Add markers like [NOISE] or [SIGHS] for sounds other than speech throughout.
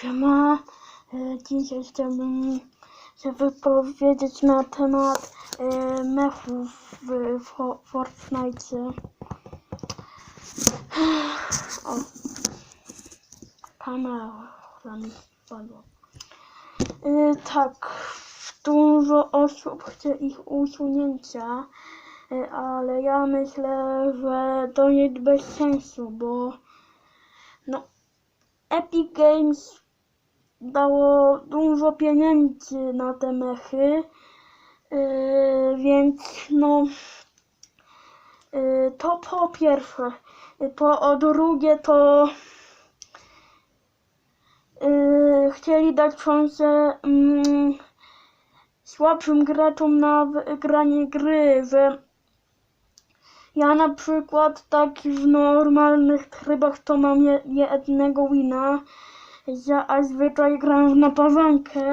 Siema, E, dzisiaj chciałbym się wypowiedzieć na temat e, mechów w, w Fortnite. O, kamera mi spadła. E, tak, dużo osób chce ich usunięcia, e, ale ja myślę, że to jest bez sensu, bo no, Epic Games dało dużo pieniędzy na te mechy, yy, więc no yy, to po pierwsze, Yy, po drugie to yy, chcieli dać szansę mm, słabszym graczom na wygranie gry, że ja na przykład tak w normalnych trybach to mam je, jednego wina, ja zwyczaj gram w napawankę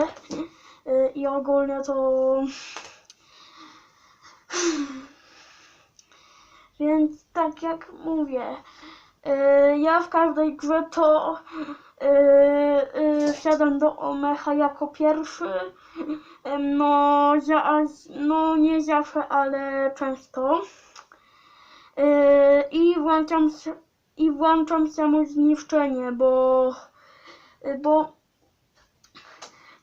y, i ogólnie to... [SIGHS] Więc tak jak mówię, y, ja w każdej grze to y, wsiadam do Omecha jako pierwszy. No, za, no nie zawsze, ale często. I włączam i włączam samo zniszczenie, bo bo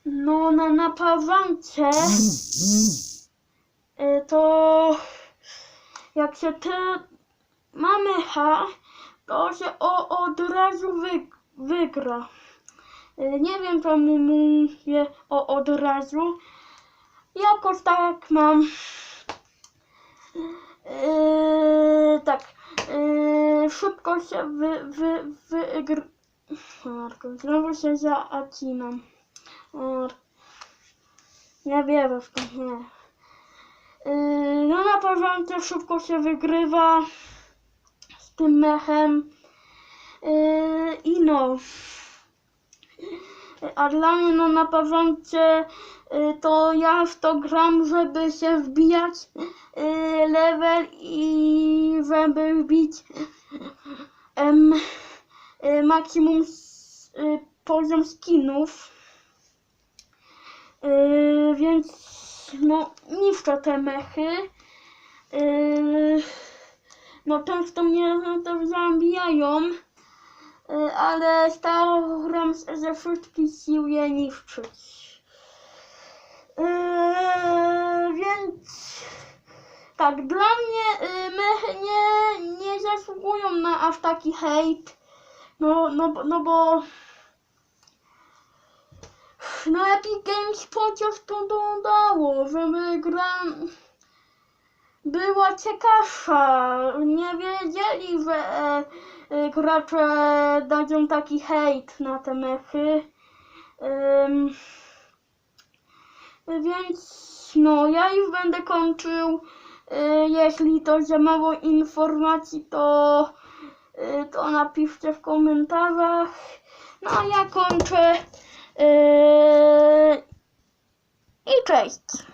no na napawance yy, to jak się ty mamy H, to się o, od razu wy, wygra. Yy, Nie wiem czemu mówię o od razu. Jakoś tak mam. Yy, tak. Yy, szybko się wy, wy, wygr... Znowu się zacinam. Mar... Nie wierzę w to, nie. Yy, no na porządku szybko się wygrywa z tym mechem. Yy, I no. A dla mnie no na porządce y, to ja w to gram, żeby się wbijać level i żeby wbić em, maksimum y, poziom skinów. Y, więc no niszczę te mechy. Y, no często mnie no, też zabijają. Y, ale staram się ze wszystkich sił je niszczyć. Yy, więc tak, dla mnie yy, mechy nie, nie zasługują na aż taki hejt. No, no, no bo no Epic Games chociaż to dodało, żeby gra była ciekawsza. Nie wiedzieli, że e, e, gracze dadzą taki hejt na te mechy. Ym, więc no, ja już będę kończył. Y, jeśli to za mało informacji, to, to napiszcie w komentarzach. No a ja kończę. Y, I cześć.